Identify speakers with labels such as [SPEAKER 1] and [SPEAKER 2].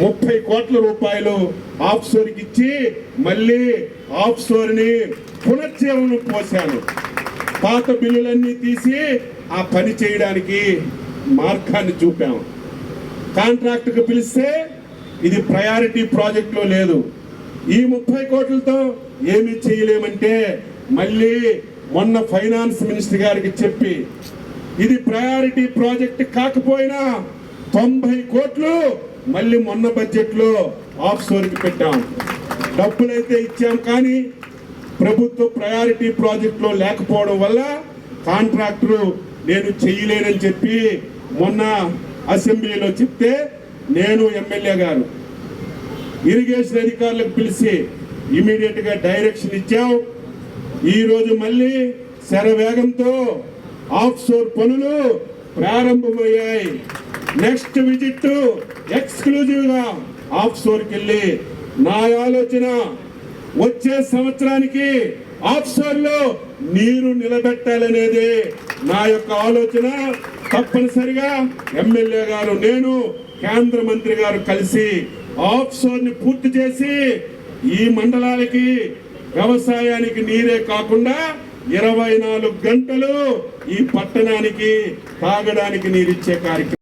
[SPEAKER 1] ముప్పై కోట్ల రూపాయలు ఆఫ్ షోర్కి ఇచ్చి మళ్ళీ ఆఫ్ షోర్ని పునర్జీవనం పోశాను. పాత బిల్లులన్నీ తీసి ఆ పని చేయడానికి మార్గాన్ని చూపాము కాంట్రాక్ట్కి పిలిస్తే ఇది ప్రయారిటీ ప్రాజెక్టులో లేదు. ఈ ముప్పై కోట్లతో ఏమి చేయలేమంటే మళ్ళీ మొన్న ఫైనాన్స్ మినిస్టర్ గారికి చెప్పి ఇది ప్రయారిటీ ప్రాజెక్ట్ కాకపోయినా తొంభై కోట్లు మళ్ళీ మొన్న బడ్జెట్లో ఆఫ్షోర్కి పెట్టాం. డబ్బులైతే ఇచ్చాం కానీ ప్రభుత్వ ప్రయారిటీ ప్రాజెక్టులో లేకపోవడం వల్ల కాంట్రాక్టరు నేను చేయలేనని చెప్పి మొన్న అసెంబ్లీలో చెప్తే నేను ఎమ్మెల్యే గారు ఇరిగేషన్ అధికారులకు పిలిచి ఇమీడియట్గా డైరెక్షన్ ఇచ్చాం. ఈరోజు మళ్ళీ శరవేగంతో ఆఫ్షోర్ పనులు ప్రారంభమయ్యాయి. నెక్స్ట్ విజిట్ ఎక్స్క్లూజివ్గా ఆఫ్ షోర్కి వెళ్ళి నా ఆలోచన వచ్చే సంవత్సరానికి ఆఫ్షోర్లో నీరు నిలబెట్టాలనేది నా యొక్క ఆలోచన. తప్పనిసరిగా ఎమ్మెల్యే గారు నేను కేంద్ర మంత్రి గారు కలిసి ఆఫ్షోర్ని పూర్తి చేసి ఈ మండలాలకి వ్యవసాయానికి నీరే కాకుండా ఇరవై నాలుగు గంటలు ఈ పట్టణానికి తాగడానికి నీరిచ్చే కార్యక్రమం